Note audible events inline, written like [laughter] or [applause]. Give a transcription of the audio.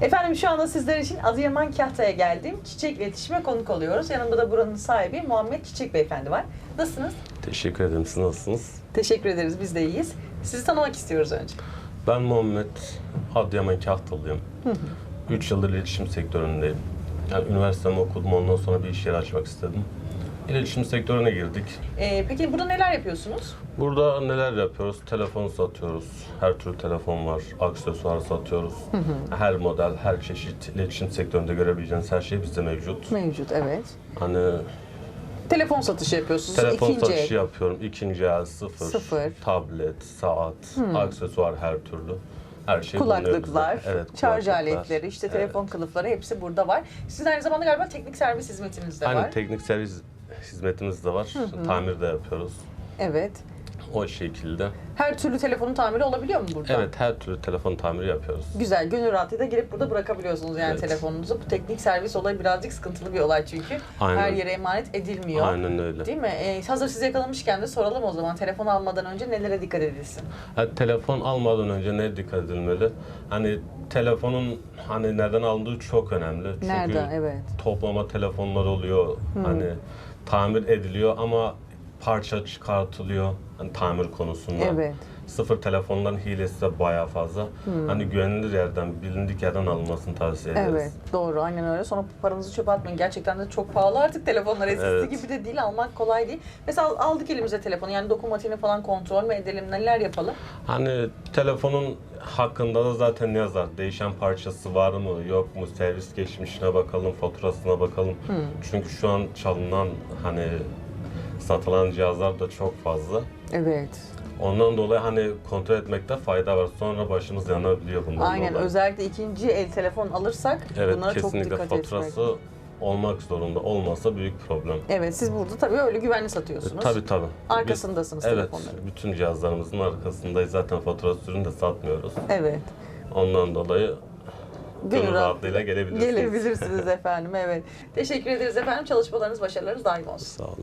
Efendim şu anda sizler için Adıyaman Kahta'ya geldim. Çiçek iletişime konuk oluyoruz. Yanımda da buranın sahibi Muhammed Çiçek Beyefendi var. Nasılsınız? Teşekkür ederim. Siz nasılsınız? Teşekkür ederiz. Biz de iyiyiz. Sizi tanımak istiyoruz önce. Ben Muhammed Adıyaman Kahtalıyım. 3 yıldır iletişim sektöründeyim. Yani üniversitemi okudum ondan sonra bir iş yeri açmak istedim. İletişim sektörüne girdik. Ee, peki burada neler yapıyorsunuz? Burada neler yapıyoruz? Telefon satıyoruz. Her türlü telefon var. Aksesuar satıyoruz. Her model, her çeşit iletişim sektöründe görebileceğiniz her şey bizde mevcut. Mevcut, evet. Hani Telefon satışı yapıyorsunuz. telefon İkinci satışı el. yapıyorum. İkinci el, sıfır, Sıfır. tablet, saat, aksesuar her türlü. Her şey Kulaklıklar. Evet, şarj kulaklıklar. aletleri, işte Evet. telefon kılıfları hepsi burada var. Sizin aynı zamanda galiba teknik servis hizmetiniz de Aynen var. teknik servis hizmetimiz de var. Tamir de yapıyoruz. Evet. O şekilde. Her türlü telefonun tamiri olabiliyor mu burada? Evet her türlü telefon tamiri yapıyoruz. Güzel, gönül rahatlığıyla gelip burada bırakabiliyorsunuz yani Evet. telefonunuzu. Bu teknik servis olayı birazcık sıkıntılı bir olay çünkü. Aynen. Her yere emanet edilmiyor. Aynen öyle. Değil mi? Ee, hazır sizi yakalamışken de soralım o zaman. Telefon almadan önce nelere dikkat edilsin? Hani telefon almadan önce ne dikkat edilmeli? Hani telefonun hani nereden alındığı çok önemli. Çünkü Nereden? Evet. toplama telefonlar oluyor. Hani tamir ediliyor ama parça çıkartılıyor. Hani tamir konusunda. Evet. Sıfır telefonların hilesi de bayağı fazla. Hani güvenilir yerden, bilindik yerden alınmasını tavsiye ederiz. Evet, doğru. Aynen öyle. Sonra paranızı çöpe atmayın. Gerçekten de çok pahalı artık telefonlar. Eskisi Evet. gibi de değil. Almak kolay değil. Mesela aldık elimize telefonu. Yani dokunmatiğini falan kontrol mü edelim? Neler yapalım? Hani telefonun hakkında da zaten yazar. Değişen parçası var mı, yok mu? Servis geçmişine bakalım, faturasına bakalım. Çünkü şu an çalınan hani satılan cihazlar da çok fazla. Evet. Ondan dolayı hani kontrol etmekte fayda var. Sonra başımız yanabiliyor bundan Aynen. dolayı. Özellikle ikinci el telefon alırsak Evet bunlara çok kesinlikle dikkat faturası etmek. olmak zorunda. Olmasa büyük problem. Evet, siz burada tabii öyle güvenli satıyorsunuz. Tabii tabii. Arkasındasınız Biz, evet, telefonların. bütün cihazlarımızın arkasındayız. Zaten faturası ürünü de satmıyoruz. Evet. Ondan dolayı gönül rahat- rahatlığıyla gelebilirsiniz. Gelebilirsiniz [laughs] efendim, evet. Teşekkür ederiz efendim. Çalışmalarınız, başarılarınız daim olsun. Sağ olun.